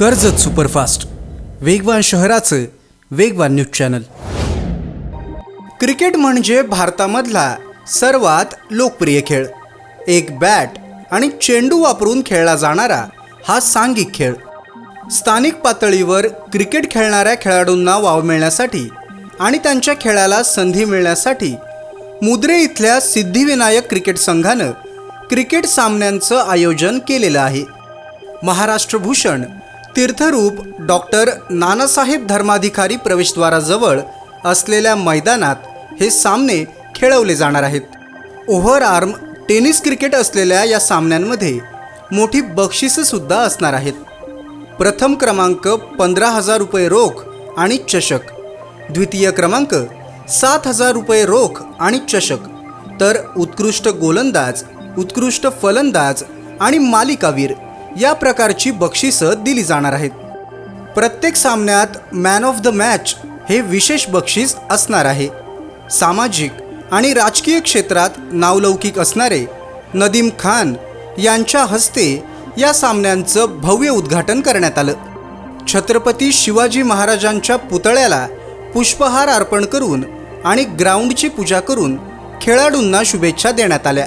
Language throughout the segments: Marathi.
कर्जत सुपरफास्ट. वेगवान शहराचं वेगवान न्यूज चॅनल. क्रिकेट म्हणजे भारतामधला सर्वात लोकप्रिय खेळ. एक बॅट आणि चेंडू वापरून खेळला जाणारा हा सांघिक खेळ. स्थानिक पातळीवर क्रिकेट खेळणाऱ्या खेळाडूंना वाव मिळण्यासाठी आणि त्यांच्या खेळाला संधी मिळण्यासाठी मुद्रे इथल्या सिद्धिविनायक क्रिकेट संघानं क्रिकेट सामन्यांचं आयोजन केलेलं आहे. महाराष्ट्रभूषण तीर्थरूप डॉक्टर नानासाहेब धर्माधिकारी प्रवेशद्वाराजवळ असलेल्या मैदानात हे सामने खेळवले जाणार आहेत. ओव्हर आर्म टेनिस क्रिकेट असलेल्या या सामन्यांमध्ये मोठी बक्षिसंसुद्धा असणार आहेत. प्रथम क्रमांक पंधरा हजार रुपये रोख आणि चषक. द्वितीय क्रमांक सात हजार रुपये रोख आणि चषक. तर उत्कृष्ट गोलंदाज उत्कृष्ट फलंदाज आणि मालिकावीर या प्रकारची बक्षिसं दिली जाणार आहेत. प्रत्येक सामन्यात मॅन ऑफ द मॅच हे विशेष बक्षीस असणार आहे. सामाजिक आणि राजकीय क्षेत्रात नावलौकिक असणारे नदीम खान यांच्या हस्ते या सामन्यांचं भव्य उद्घाटन करण्यात आलं. छत्रपती शिवाजी महाराजांच्या पुतळ्याला पुष्पहार अर्पण करून आणि ग्राउंडची पूजा करून खेळाडूंना शुभेच्छा देण्यात आल्या.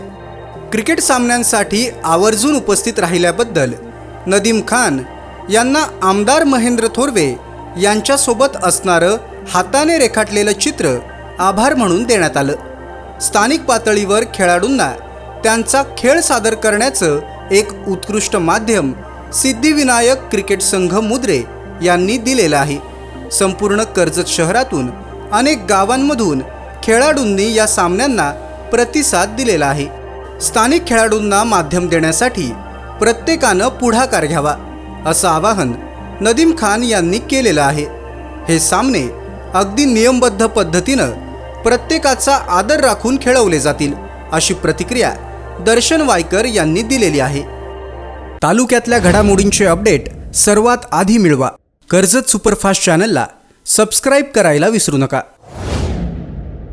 क्रिकेट सामन्यांसाठी आवर्जून उपस्थित राहिल्याबद्दल नदीम खान यांना आमदार महेंद्र थोरवे यांच्यासोबत असणारं हाताने रेखाटलेलं चित्र आभार म्हणून देण्यात आलं. स्थानिक पातळीवर खेळाडूंना त्यांचा खेळ सादर करण्याचं एक उत्कृष्ट माध्यम सिद्धिविनायक क्रिकेट संघ मुद्रे यांनी दिलेलं आहे. संपूर्ण कर्जत शहरातून अनेक गावांमधून खेळाडूंनी या सामन्यांना प्रतिसाद दिलेला आहे. स्थानिक खेळाडूंना माध्यम देण्यासाठी प्रत्येकानं पुढाकार घ्यावा असं आवाहन नदीम खान यांनी केलेलं आहे. हे सामने अगदी नियमबद्ध पद्धतीनं प्रत्येकाचा आदर राखून खेळवले जातील अशी प्रतिक्रिया दर्शन वायकर यांनी दिलेली आहे. तालुक्यातल्या घडामोडींचे अपडेट सर्वात आधी मिळवा. कर्जत सुपरफास्ट चॅनलला सबस्क्राईब करायला विसरू नका.